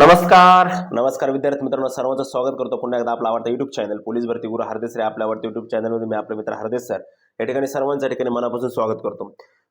नमस्कार. नमस्कार विद्यार्थी मित्रांनो सर्वांचं स्वागत करतो पुन्हा एकदा आपला आवडता युट्यूब चॅनल पोलीस भरती गुरु हरदेस रे आपल्या आवडत्या युट्यूब चॅनलमध्ये मी आपले मित्र हरदेस सर या ठिकाणी सर्वांच्या ठिकाणी मनापासून स्वागत करतो.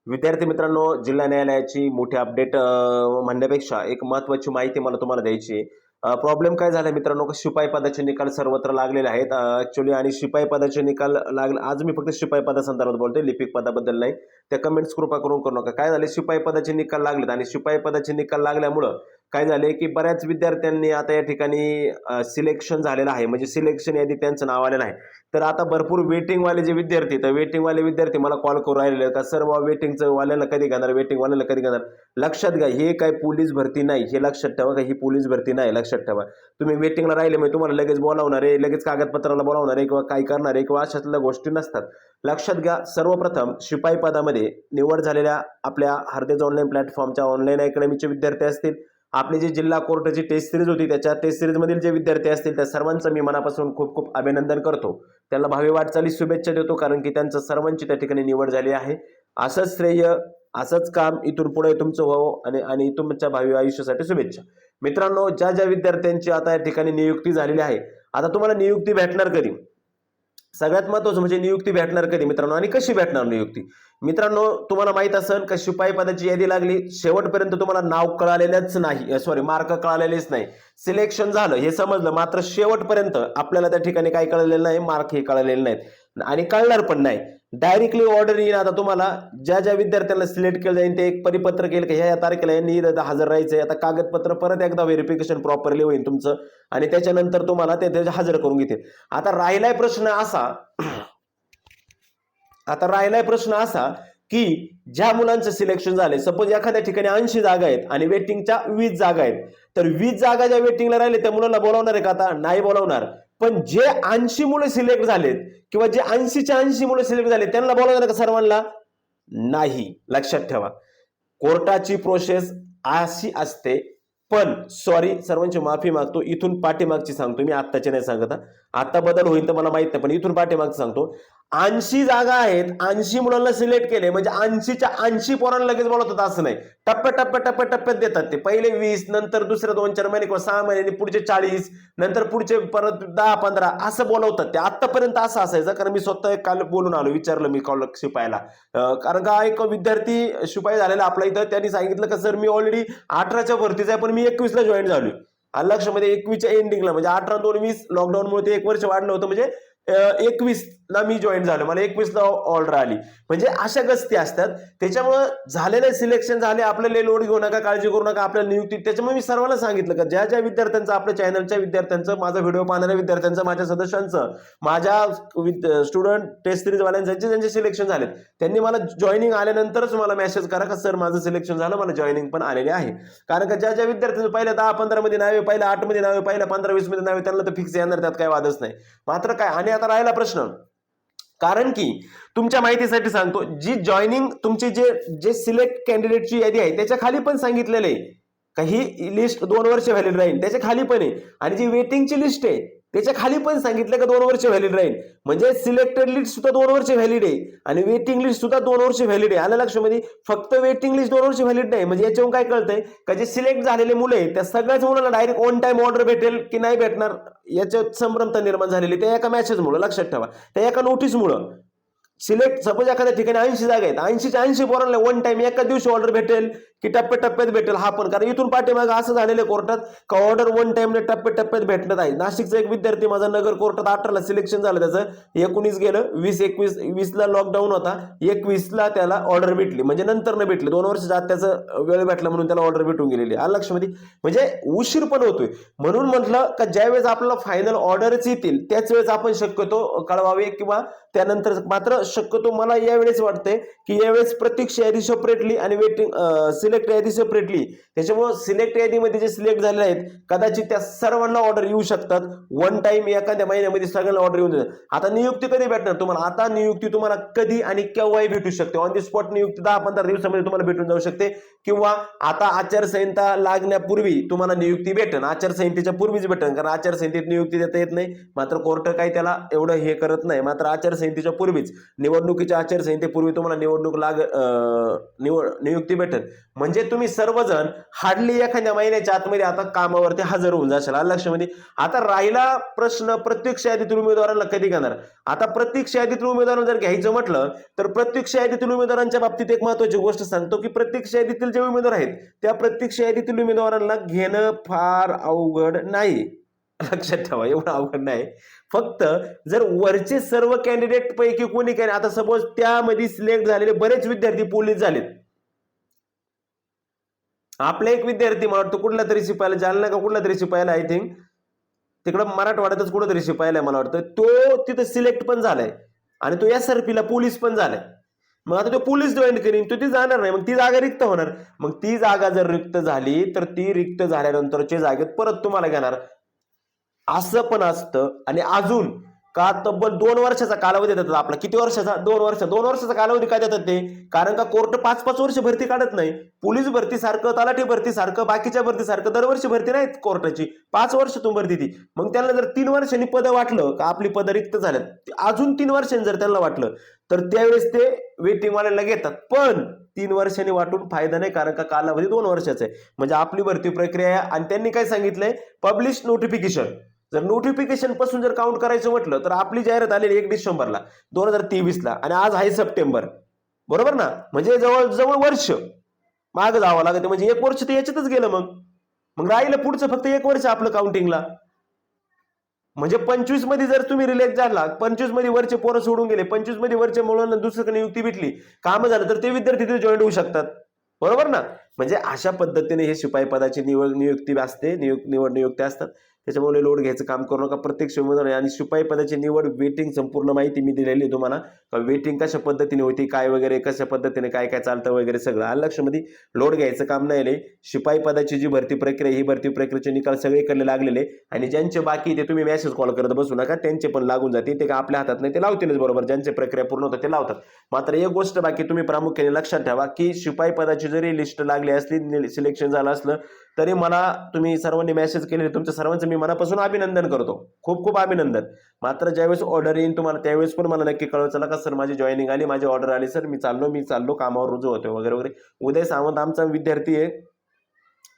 विद्यार्थी मित्रांनो जिल्हा न्यायालयाची मोठी अपडेट म्हणण्यापेक्षा एक महत्त्वाची माहिती मला तुम्हाला द्यायची प्रॉब्लेम काय झाला मित्रांनो का शिपाई पदाचे निकाल सर्वत्र लागलेले आहेत. ॲक्च्युली आणि शिपाई पदाचे निकाल लागले आज मी फक्त शिपाई पदासंदर्भात बोलतोय लिपिक पदाबद्दल नाही. त्या कमेंट्स कृपा करून करू नका. काय झाले शिपाई पदाचे निकाल लागलेत आणि शिपाई पदाचे निकाल लागल्यामुळं काय झाले की बऱ्याच विद्यार्थ्यांनी आता या ठिकाणी सिलेक्शन झालेलं आहे. म्हणजे सिलेक्शन यादी त्यांचं नाव आलेलं आहे. तर आता भरपूर वेटिंगवाले जे विद्यार्थी तर वेटिंगवाले विद्यार्थी मला कॉल करून राहिलेले का सर बाबा वेटिंगचं वाल्याला कधी घेणार? वेटिंगवाल्याला कधी घेणार? लक्षात घ्या हे काय पोलीस भरती नाही. हे लक्षात ठेवा का ही पोलीस भरती नाही लक्षात ठेवा. तुम्ही वेटिंगला राहिले म्हणजे तुम्हाला लगेच बोलावणार आहे लगेच कागदपत्राला बोलावणार आहे किंवा काय करणार आहे किंवा अशातल्या गोष्टी नसतात. लक्षात घ्या सर्वप्रथम शिपाई पदामध्ये निवड झालेल्या आपल्या हरदेज ऑनलाईन प्लॅटफॉर्मच्या ऑनलाईन अकॅडमीचे विद्यार्थी असतील. आपली जी जिल्हा कोर्टाची टेस्ट सिरीज होती त्याच्या टेस्ट सिरीजमधील जे विद्यार्थी असतील त्या सर्वांचं मी मनापासून खूप खूप अभिनंदन करतो. त्यांना भावी वाटचाली शुभेच्छा देतो कारण की त्यांचं सर्वांची त्या ठिकाणी निवड झाली आहे. असंच श्रेय असंच काम इथून पुढे तुमचं व्हावं आणि आणि तुमच्या भावी आयुष्यासाठी शुभेच्छा. मित्रांनो ज्या ज्या विद्यार्थ्यांची आता या ठिकाणी नियुक्ती झालेली आहे आता तुम्हाला नियुक्ती भेटणार कधी? सगळ्यात महत्वाचं म्हणजे नियुक्ती भेटणार कधी मित्रांनो आणि कशी भेटणार नियुक्ती? मित्रांनो तुम्हाला माहीत असेल का शिपाई पदाची यादी लागली? शेवटपर्यंत तुम्हाला नाव कळालेलंच नाही. सॉरी मार्क कळालेलेच नाही. सिलेक्शन झालं हे समजलं. मात्र शेवटपर्यंत आपल्याला त्या ठिकाणी काय कळलेलं नाही मार्क हे कळलेले नाहीत. आणि कळणार पण नाही. डायरेक्टली ऑर्डर येईल आता तुम्हाला. ज्या ज्या विद्यार्थ्यांना सिलेक्ट केलं जाईल ते एक परिपत्र केलं की ह्या या तारखेला यांनी इथं हजर राहायचंय आता कागदपत्र परत एकदा व्हेरिफिकेशन प्रॉपरली होईल तुमचं. आणि त्याच्यानंतर तुम्हाला ते हजर करून घेतील. आता राहिलाय प्रश्न असा आता राहिलाय प्रश्न असा की ज्या मुलांचं सिलेक्शन झाले सपोज एखाद्या ठिकाणी ऐंशी जागा आहेत आणि वेटिंगच्या वीस जागा आहेत. तर वीस जागा ज्या वेटिंगला राहिले त्या मुलांना बोलावणार आहे का आता? नाही बोलावणार. पण जे ऐंशी मुलं सिलेक्ट झालेत किंवा जे ऐंशीच्या ऐंशी मुलं सिलेक्ट झाले त्यांना बोलावणार का सर्वांना? नाही. लक्षात ठेवा. कोर्टाची प्रोसेस अशी असते. पण सॉरी सर्वांची माफी मागतो. इथून पाठीमागची सांगतो. मी आत्ताची नाही सांगत आता बदल होईल तर मला माहीत नाही पण इथून पाठीमागची सांगतो. ऐंशी जागा आहेत ऐंशी मुलांना सिलेक्ट केले. म्हणजे ऐंशीच्या ऐंशी पोरांना लगेच बोलवतात असं नाही. टप्प्या टप्प्या टप्प्या टप्प्यात देतात ते. पहिले वीस नंतर दुसरे दोन चार महिने किंवा सहा महिने पुढचे चाळीस नंतर पुढचे परत दहा पंधरा असं बोलवतात ते. आतापर्यंत असं असायचं. कारण मी स्वतः काल बोलून आलो विचारलं मी कॉल शिपायला. कारण का एक विद्यार्थी शिपाई झालेला आपला इथं. त्यांनी सांगितलं का सर मी ऑलरेडी अठराच्या भरतीचा आहे पण मी एकवीसला जॉईन झालो आणि लक्षामध्ये एकवीसच्या एंडिंगला म्हणजे अठरा दोन वीस लॉकडाऊनमुळे ते एक वर्ष वाढलं होतं. म्हणजे एकवीस ला मी जॉईन झालो. मला एकवीस ला ऑर्डर आली. म्हणजे अशा गस्ती असतात. त्याच्यामुळं झालेले सिलेक्शन झाले आपल्याला लोड घेऊ नका काळजी करू नका आपल्याला नियुक्ती. त्याच्यामुळे मी सर्वांना सांगितलं का ज्या ज्या विद्यार्थ्यांचं आपल्या चॅनलच्या विद्यार्थ्यांचं माझा व्हिडिओ पाहणाऱ्या विद्यार्थ्यांचं माझ्या सदस्यांचं माझ्या स्टुडंट टेस्ट सिरीजवाल्यांचं ज्यांचे ज्यांचे सिलेक्शन झालेत त्यांनी मला जॉईनिंग आल्यानंतरच मला मेसेज करा का सर माझं सिलेक्शन झालं मला जॉईनिंग पण आलेले आहे. कारण का ज्या ज्या विद्यार्थ्यांचं पहिल्या दहा पंधरामध्ये नावे पहिल्या आठमध्ये नावे पहिल्या पंधरा वीसमध्ये नावे त्यांना तर फिक्स येणार त्यात काही वादच नाही. मात्र काय आणि आता राहिला प्रश्न. कारण की तुमच्या माहितीसाठी सांगतो जी जॉईनिंग तुमची जे जे सिलेक्ट कॅन्डिडेटची यादी आहे त्याच्याखाली पण सांगितलेलं आहे. काही लिस्ट दोन वर्ष व्हॅलिड राहील त्याच्याखाली पण आहे. आणि जी वेटिंगची लिस्ट आहे त्याच्याखाली पण सांगितलं का दोन वर्ष व्हॅलिड राहील. म्हणजे सिलेक्टेड लिस्ट सुद्धा दोन वर्ष व्हॅलिड आहे. आणि वेटिंग लिस्ट सुद्धा दोन वर्ष व्हॅलिड आहे. आलं लक्षामध्ये? फक्त वेटिंग लिस्ट दोन वर्ष व्हॅलिड नाही. म्हणजे याच्यावर काय कळतंय? का जे सिलेक्ट झालेले मुलं आहे त्या सगळ्याच मुलांना डायरेक्ट ऑन टाइम ऑर्डर भेटेल की नाही भेटणार याच्यात संभ्रमता निर्माण झालेली त्या एका मॅचेसमुळं लक्षात ठेवा. त्या एका नोटीसमुळं सिलेक्ट सपोज एखाद्या ठिकाणी ऐंशी जागा आहेत ऐंशीच्या ऐंशी पोरांना वन टाइम एका दिवशी ऑर्डर भेटेल की टप्प्याटप्प्यात भेटेल हा पण. कारण इथून पाठीमागं असं झालेलं कोर्टात का ऑर्डर वन टाइमने टप्प्याटप्प्यात भेटण्यात आहे. नाशिकचा एक विद्यार्थी माझा नगर कोर्टात अठराला सिलेक्शन झालं त्याचं. एकोणीस गेलं वीस एकवीस वीसला लॉकडाऊन होता. एकवीसला त्याला ऑर्डर भेटली. म्हणजे नंतर न भेटली. दोन वर्ष जात त्याचं वेळ भेटला म्हणून त्याला ऑर्डर भेटून गेलेली आहे. आलं लक्षामध्ये म्हणजे उशीर पण होतोय. म्हणून म्हटलं का ज्यावेळेस आपल्याला फायनल ऑर्डरच येतील त्याच वेळेस आपण शक्यतो कळवावे किंवा त्यानंतर मात्र शक्यतो मला यावेळेस वाटते की यावेळेस प्रत्येक यादी सेपरेटली आणि वेटिंग सिलेक्ट यादी सेपरेटली त्याच्यामुळं सिलेक्ट यादीमध्ये जे सिलेक्ट झालेले आहेत कदाचित त्या सर्वांना ऑर्डर येऊ शकतात. वन टाइम एखाद्या महिन्यामध्ये सगळ्यांना ऑर्डर येऊन जातात. आता नियुक्ती कधी भेटणार तुम्हाला? आता नियुक्ती तुम्हाला कधी आणि केव्हाही भेटू शकते. ऑन दी स्पॉट नियुक्ती दहा पंधरा दिवसामध्ये तुम्हाला भेटून जाऊ शकते. किंवा आता आचारसंहिता लागण्यापूर्वी तुम्हाला नियुक्ती भेटेल आचारसंहितेच्या पूर्वीच भेटेल कारण आचारसंहितेत नियुक्ती देता येत नाही. मात्र कोर्ट काही त्याला एवढं हे करत नाही. मात्र आचारसंहितेच्या पूर्वीच. निवडणुकीच्या आचारसंहितेपूर्वी तुम्हाला निवडणूक लाग निवड नियुक्ती भेटेल. म्हणजे तुम्ही सर्वजण हार्डली एखाद्या महिन्याच्या आतमध्ये आता कामावरती हजर होऊन जाशाल. लक्षामध्ये आता राहिला प्रश्न प्रत्यक्ष यादीतील उमेदवारांना कधी घेणार? आता प्रत्यक्ष यादीतील उमेदवारांना जर घ्यायचं म्हटलं तर प्रत्यक्ष यादीतील उमेदवारांच्या बाबतीत एक महत्वाची गोष्ट सांगतो की प्रत्यक्ष यादीतील जे उमेदवार आहेत त्या प्रत्यक्ष यादीतील उमेदवारांना घेणं फार अवघड नाही. लक्षात ठेवा एवढं अवघड नाही. फक्त जर वरचे सर्व कॅन्डिडेट पैकी कोणी काय आता सपोज त्यामध्ये सिलेक्ट झालेले बरेच विद्यार्थी पोलीस झालेत. आपला एक विद्यार्थी मला वाटतं कुठला तरी शिपायला जालना का कुठला तरी शिपायला आय थिंक तिकडं मराठवाड्यातच कुठं तरी शिपायला मला वाटतं. तो तिथं सिलेक्ट पण झालाय. आणि तो एस आर पीला पोलीस पण झालाय. मग आता तो पोलीस जॉईन करीन तो ती जाणार नाही. मग ती जागा रिक्त होणार. मग ती जागा जर रिक्त झाली तर ती रिक्त झाल्यानंतरच्या जागेत परत तुम्हाला घेणार. असं पण असतं. आणि अजून का तब्बल दोन वर्षाचा कालावधी देतात आपला. किती वर्षाचा? दोन वर्ष. दोन वर्षाचा कालावधी काय देतात ते? कारण का कोर्ट पाच पाच वर्ष भरती काढत नाही. पोलीस भरती सारखं तलाठी भरती सारखं बाकीच्या भरती सारखं दरवर्षी भरती नाहीत कोर्टाची. पाच वर्षातून भरती ती. मग त्यांना जर तीन वर्षांनी पद वाटलं का आपली पद रिक्त झाल्यात? अजून तीन वर्षांनी जर त्यांना वाटलं तर त्यावेळेस ते वेटिंगवाल्याला घेतात. पण तीन वर्षांनी वाटून फायदा नाही कारण का कालावधी दोन वर्षाचा आहे. म्हणजे आपली भरती प्रक्रिया आहे. आणि त्यांनी काय सांगितलंय? Publish notification. जर नोटिफिकेशनपासून जर काउंट करायचं म्हटलं तर आपली जाहिरात आलेली एक डिसेंबरला दोन हजार तेवीसला आणि आज आहे सप्टेंबर. बरोबर ना? म्हणजे जवळ जवळ वर्ष. माग जावं लागतं. म्हणजे एक वर्ष ते याच्यातच गेलं मग. मग राहिलं पुढचं फक्त एक वर्ष आपलं काउंटिंगला म्हणजे पंचवीसमध्ये जर तुम्ही रिलेक्ट झाला पंचवीसमध्ये वरचे पोरं सोडून गेले पंचवीसमध्ये वरचे मुलांना दुसरीकडे नियुक्ती भेटली काम झालं तर ते विद्यार्थी तिथे जॉईन होऊ शकतात. बरोबर ना? म्हणजे अशा पद्धतीने हे शिपाई पदाची निवड नियुक्ती असते नियुक निवड नियुक्ती असतात. त्याच्यामुळे लोड घ्यायचं काम करू नका. प्रत्यक्ष उमेदवार आणि शिपाई पदाची निवड वेटिंग संपूर्ण माहिती मी दिलेली आहे तुम्हाला. वेटिंग कशा पद्धतीने होती काय वगैरे कशा पद्धतीने काय काय चालतं वगैरे सगळं. आलं लक्षामध्ये? लोड घ्यायचं काम नाही आले शिपाई पदाची जी भरती प्रक्रिया ही भरती प्रक्रियेचे निकाल सगळीकडे लागलेले आणि ज्यांचे बाकी ते तुम्ही मेसेज कॉल करत बसू नका. त्यांचे पण लागून जातील. ते काय आपल्या हातात नाही ते लावतीलच बरोबर. ज्यांची प्रक्रिया पूर्ण होतात ते लावतात. मात्र एक गोष्ट बाकी तुम्ही प्रामुख्याने लक्षात ठेवा की शिपाई पदाची जरी लिस्ट लागली असली सिलेक्शन झालं असलं तरी मला तुम्ही सर्वांनी मेसेज केले तुमच्या सर्वांचं मी मनापासून अभिनंदन करतो. खूप खूप अभिनंदन. मात्र ज्यावेळेस ऑर्डर येईन तुम्हाला त्यावेळेस पण मला नक्की कळव चला का सर माझी जॉईनिंग आली माझी ऑर्डर आली सर मी चाललो मी चाललो कामावर रुजू होतो वगैरे वगैरे. उदय सावंत आमचा विद्यार्थी आहे.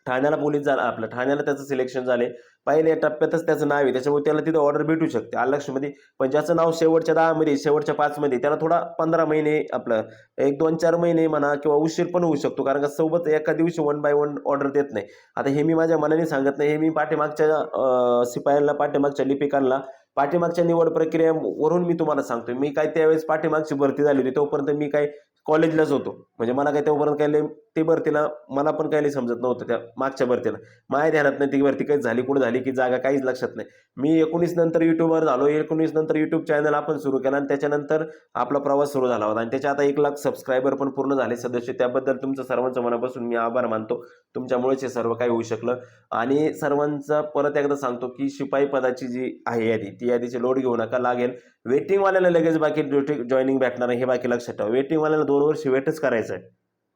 ठाण्याला पोलीस झाला आपलं ठाण्याला त्याचं सिलेक्शन झाले पहिल्या टप्प्यातच त्याचं नाव आहे त्याच्यामुळे त्याला तिथं ऑर्डर भेटू शकते. आलक्षमध्ये पण ज्याचं नाव शेवटच्या दहामध्ये शेवटच्या पाचमध्ये त्याला थोडा पंधरा महिने आपलं एक दोन चार महिने म्हणा किंवा उशीर पण होऊ शकतो कारण का सोबत एका दिवशी वन बाय वन ऑर्डर देत नाही. आता हे मी माझ्या मनाने सांगत नाही हे मी पाठीमागच्या अं, शिपायांना पाठीमागच्या लिपिकांना पाठीमागच्या निवड प्रक्रियेवरून मी तुम्हाला सांगतो मी काय त्यावेळेस पाठीमागची भरती झाली होती तोपर्यंत मी काय कॉलेजलाच होतो. म्हणजे मला काय तेव्हापर्यंत काही ते भरतीला मला पण काही समजत नव्हतं त्या मागच्या भरतीला. माझ्या ध्यानात नाही ती भरती काहीच झाली कुठं झाली की जागा काहीच लक्षात नाही. मी एकोणीस नंतर युट्यूबवर झालो एकोणीस नंतर युट्यूब चॅनल आपण सुरू केला आणि त्याच्यानंतर आपला प्रवास सुरू झाला होता. आणि त्याच्या आता एक लाख सबस्क्रायबर पण पूर्ण झाले सदस्य. त्याबद्दल तुमचं सर्वांचं मनापासून मी आभार मानतो. तुमच्यामुळेच हे सर्व काही होऊ शकलं. आणि सर्वांचा परत एकदा सांगतो की शिपाई पदाची जी आहे यादी ती यादीची लोड घेऊ नका. लागेल. वेटिंगवाल्याला लगेच बाकी ड्युटी जॉईनिंग भेटणार हे बाकी लक्षात ठेवा. वेटिंगवाल्याला दोन वर्ष वेटच करायचं आहे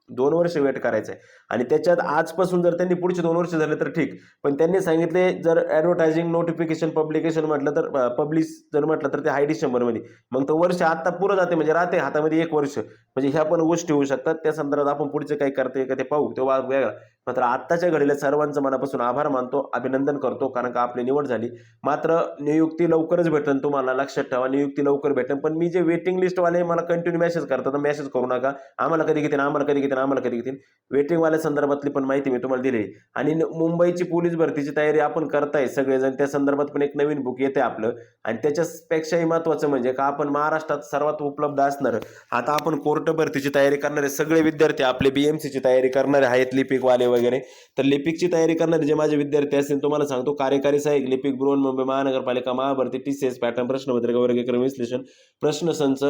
दोन वर्ष वेट करायचं आहे आणि त्याच्यात आजपासून जर त्यांनी पुढचे दोन वर्ष झाले तर ठीक. पण त्यांनी सांगितले जर ॲडव्हर्टायझिंग नोटिफिकेशन पब्लिकेशन म्हटलं तर पब्लिश जर म्हटलं तर ते हाय डिसेंबरमध्ये. मग तो वर्ष आत्ता पुरं जाते म्हणजे राहते हातामध्ये एक वर्ष. म्हणजे ह्या पण गोष्टी होऊ शकतात. त्या संदर्भात आपण पुढचे काही करते का ते पाहू. तेव्हा वेगळा मात्र आत्ताच्या घडीला सर्वांचं मनापासून आभार मानतो अभिनंदन करतो कारण का आपली निवड झाली. मात्र नियुक्ती लवकरच भेटेल तुम्हाला लक्षात ठेवा नियुक्ती लवकर भेटेल पण मी जे वेटिंग लिस्टवाले मला कंटिन्यू मेसेज करतात मेसेज करू नका. आम्हाला कधी घेतील आम्हाला कधी घेतील आम्हाला कधी घेतील. वेटिंगवाल्या संदर्भातली पण माहिती मी तुम्हाला दिली आणि मुंबईची पोलीस भरतीची तयारी आपण करताय सगळेजण त्या संदर्भात पण एक नवीन बुक येते आपलं. आणि त्याच्यापेक्षाही महत्त्वाचं म्हणजे का आपण महाराष्ट्रात सर्वात उपलब्ध असणार. आता आपण कोर्ट भरतीची तयारी करणारे सगळे विद्यार्थी आपले बीएमसीची तयारी करणारे आहेत लिपिकवाले वगैरे. तर लिपिकची तयारी करणारे जे माझे विद्यार्थी असतील तुम्हाला सांगतो कार्यकारी सहाय्यक लिपिक ब्रोन मुंबई महानगरपालिका महाभरती टी सी एस पॅटर्न प्रश्नपत्रिका वर्गीकरण विश्लेषण प्रश्नसंच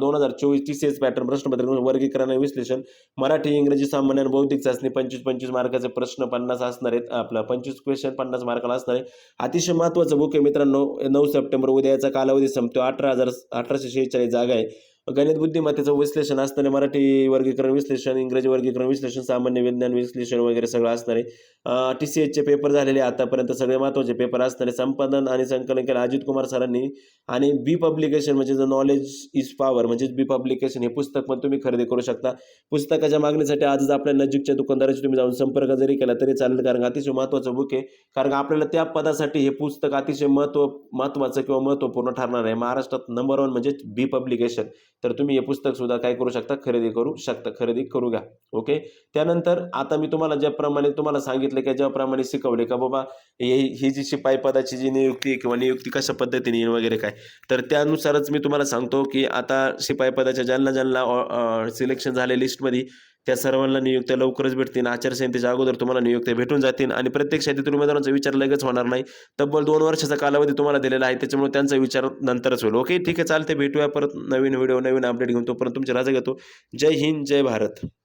दोन हजार चोवीस टी सी एस पॅटर्न प्रश्नपत्रिका वर्गीकरण विश्लेषण. मराठी इंग्रजी सामान्य आणि बौद्धिक चाचणी पंचवीस पंचवीस मार्काचे प्रश्न पन्नास असणार आहेत. आपला पंचवीस क्वेश्चन पन्नास मार्काला असणार आहे. अतिशय महत्त्वाचं बुक आहे मित्रांनो नऊ सप्टेंबर उद्याचा कालावधी संपतो. अठरा हजार अठराशे शेहेचाळीस जागा आहे. गणित बुद्धिमत्तेचं विश्लेषण असणारे मराठी वर्गीकरण विश्लेषण इंग्रजी वर्गीकरण विश्लेषण सामान्य विज्ञान विश्लेषण वगैरे सगळं असणार. आहे टी सी एचचे पेपर झालेले आतापर्यंत सगळे महत्त्वाचे पेपर असणारे. संपादन आणि संकलन केलं अजित कुमार सरांनी. आणि बी पब्लिकेशन म्हणजे द नॉलेज इज पॉवर म्हणजेच बी पब्लिकेशन हे पुस्तक पण तुम्ही खरेदी करू शकता. पुस्तकाच्या मागणीसाठी आजच आपल्या नजीकच्या दुकानदाराशी तुम्ही जाऊन संपर्क जरी केला तरी चालेल कारण अतिशय महत्त्वाचं बुक आहे. कारण का आपल्याला त्या पदासाठी हे पुस्तक अतिशय महत्त्व महत्त्वाचं किंवा महत्त्वपूर्ण ठरणार आहे. महाराष्ट्रात नंबर वन म्हणजे बी पब्लिकेशन तर तुम्ही हे पुस्तक सुद्धा काय करू शकता? खरेदी करू शकता. खरेदी करू घ्या. ओके त्यानंतर आता मी तुम्हाला ज्याप्रमाणे तुम्हाला सांगितलं की ज्याप्रमाणे शिकवले का बाबा हे ही जी शिपाई पदाची जी नियुक्ती आहे किंवा नियुक्ती कशा पद्धतीने येईल वगैरे काय? तर त्यानुसारच मी तुम्हाला सांगतो की आता शिपाई पदाच्या ज्यांना ज्यांना सिलेक्शन झाले लिस्टमध्ये त्या सर्वांना नियुक्त्या लवकरच भेटतील. आचारसंहितेच्या अगोदर तुम्हाला नियुक्त्या भेटून जातील आणि प्रत्येक क्षेत्रातील उमेदवारांचा विचार लगेच होणार नाही. तब्बल दोन वर्षाचा कालावधी तुम्हाला दिलेला आहे. त्याच्यामुळे त्यांचा विचार नंतरच होईल. ओके? ठीक आहे चालते भेटूया परत नवीन व्हिडिओ नवीन अपडेट घेऊन. तोपर्यंत तुमची राजा घेतो. जय हिंद जय भारत.